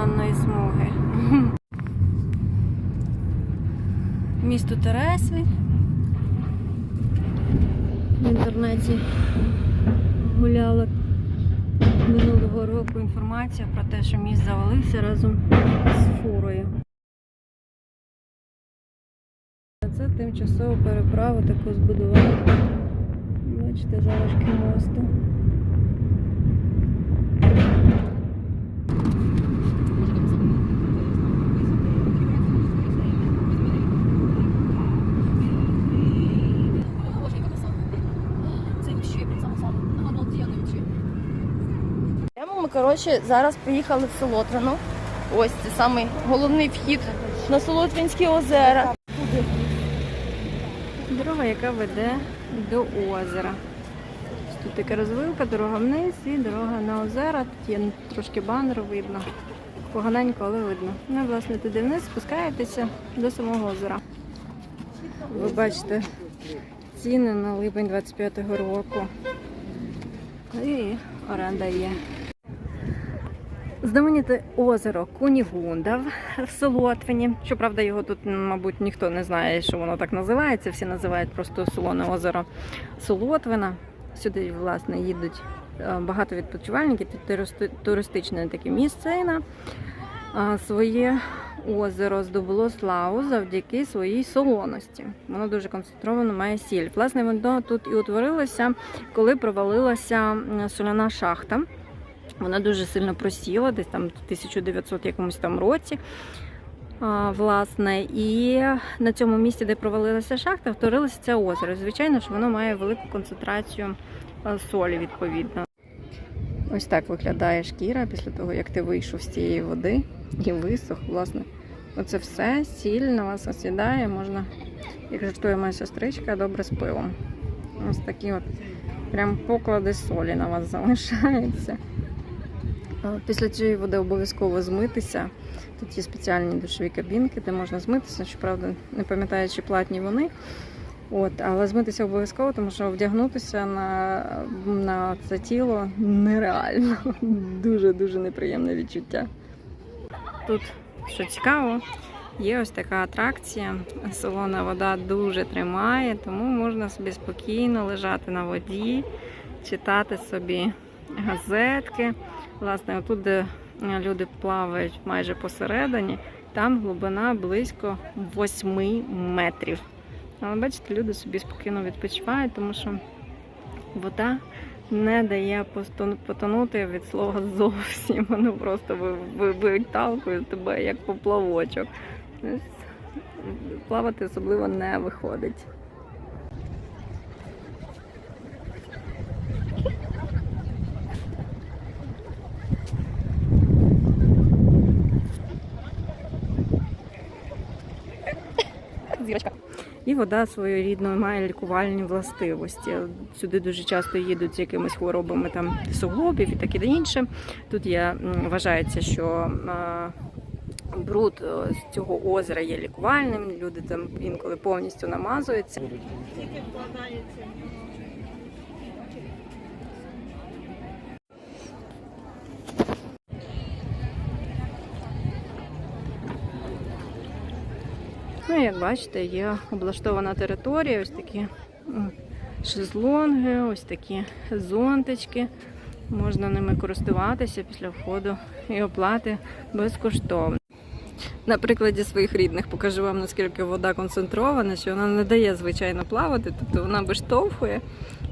прикордонної смуги. Місто Тересві. В інтернеті гуляла минулого року інформація про те, що міст завалився разом з фурою. Це тимчасову переправу таку збудували. Бачите, залишки мосту. Коротше, зараз приїхали в Солотвину. Ось це самий головний вхід на Солотвинські озера. Дорога, яка веде до озера. Тут така розвилка, дорога вниз і дорога на озера. Тут є трошки банеру видно. Поганенько, але видно. Ну, власне, туди вниз спускаєтеся до самого озера. Ви бачите ціни на липень 25-го року. І оренда є. Знамените озеро Кунігундав в Солотвині. Щоправда, його тут, мабуть, ніхто не знає, що воно так називається. Всі називають просто солоне озеро Солотвина. Сюди, власне, їдуть е, багато відпочивальників. Тут туристичне таке місцина. А Своє озеро здобуло славу завдяки своїй солоності. Воно дуже концентровано має сіль. Власне, воно тут і утворилося, коли провалилася соляна шахта. Вона дуже сильно просіла, десь там в 1900 якомусь там році. Власне, і на цьому місці, де провалилася шахта, вторилося це озеро. Звичайно, що воно має велику концентрацію солі, відповідно. Ось так виглядає шкіра після того, як ти вийшов з цієї води і висох. Власне, оце все, сіль на вас осідає, можна, як жартує моя сестричка, добре з пивом. Ось такі от прям поклади солі на вас залишаються. Після цієї води обов'язково змитися. Тут є спеціальні душові кабінки, де можна змитися. Щоправда, не пам'ятаю, чи платні вони. От, але змитися обов'язково, тому що вдягнутися на, на це тіло нереально. Дуже-дуже неприємне відчуття. Тут, що цікаво, є ось така атракція. Солона вода дуже тримає, тому можна собі спокійно лежати на воді, читати собі газетки. Власне, отут, де е, люди плавають майже посередині, там глибина близько 8 метрів. Але бачите, люди собі спокійно відпочивають, тому що вода не дає потонути від слова зовсім. Воно просто ви- ви- виталкує тебе як поплавочок. Плавати особливо не виходить. І вода своєрідно має лікувальні властивості. Сюди дуже часто їдуть з якимись хворобами там суглобів і таке інше. Тут я вважається, що бруд е, з цього озера є лікувальним. Люди там інколи повністю намазуються. Ну, як бачите, є облаштована територія, ось такі шезлонги, ось такі зонтички. Можна ними користуватися після входу і оплати безкоштовно. На прикладі своїх рідних покажу вам, наскільки вода концентрована, що вона не дає звичайно плавати, тобто вона виштовхує,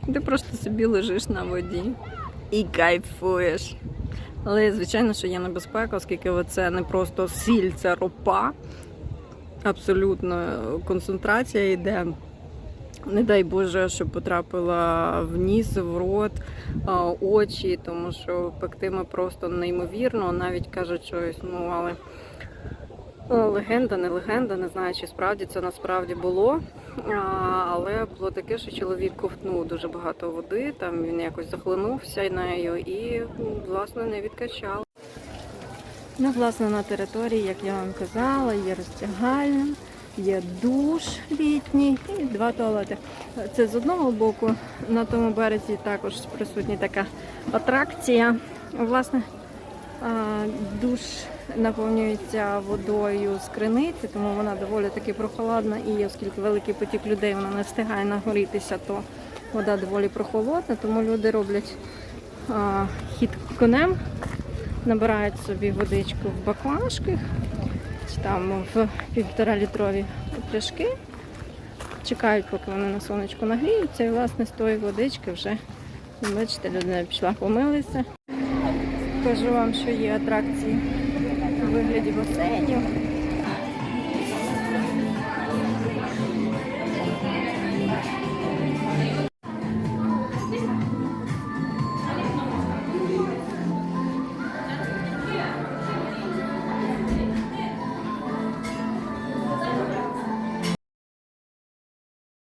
і ти просто собі лежиш на воді і кайфуєш. Але звичайно, що є небезпека, оскільки це не просто сіль, це ропа абсолютно концентрація йде. Не дай Боже, щоб потрапила в ніс, в рот, очі, тому що пектиме просто неймовірно. Навіть кажуть, що існували е, легенда, не легенда, не знаю, чи справді це насправді було. Але було таке, що чоловік ковтнув дуже багато води, там він якось захлинувся нею і, власне, не відкачав. Ну, власне, на території, як я вам казала, є розтягальня, є душ літній і два туалети. Це з одного боку, на тому березі також присутня така атракція. Власне, Душ наповнюється водою з криниці, тому вона доволі таки прохолодна. І оскільки великий потік людей вона не встигає нагорітися, то вода доволі прохолодна, тому люди роблять хід конем, набирають собі водичку в баклажках, чи там в півтора літрові пляшки. Чекають, поки вони на сонечку нагріються, і власне з тої водички вже бачите, людина пішла помилися. Кажу вам, що є атракції у вигляді басейнів.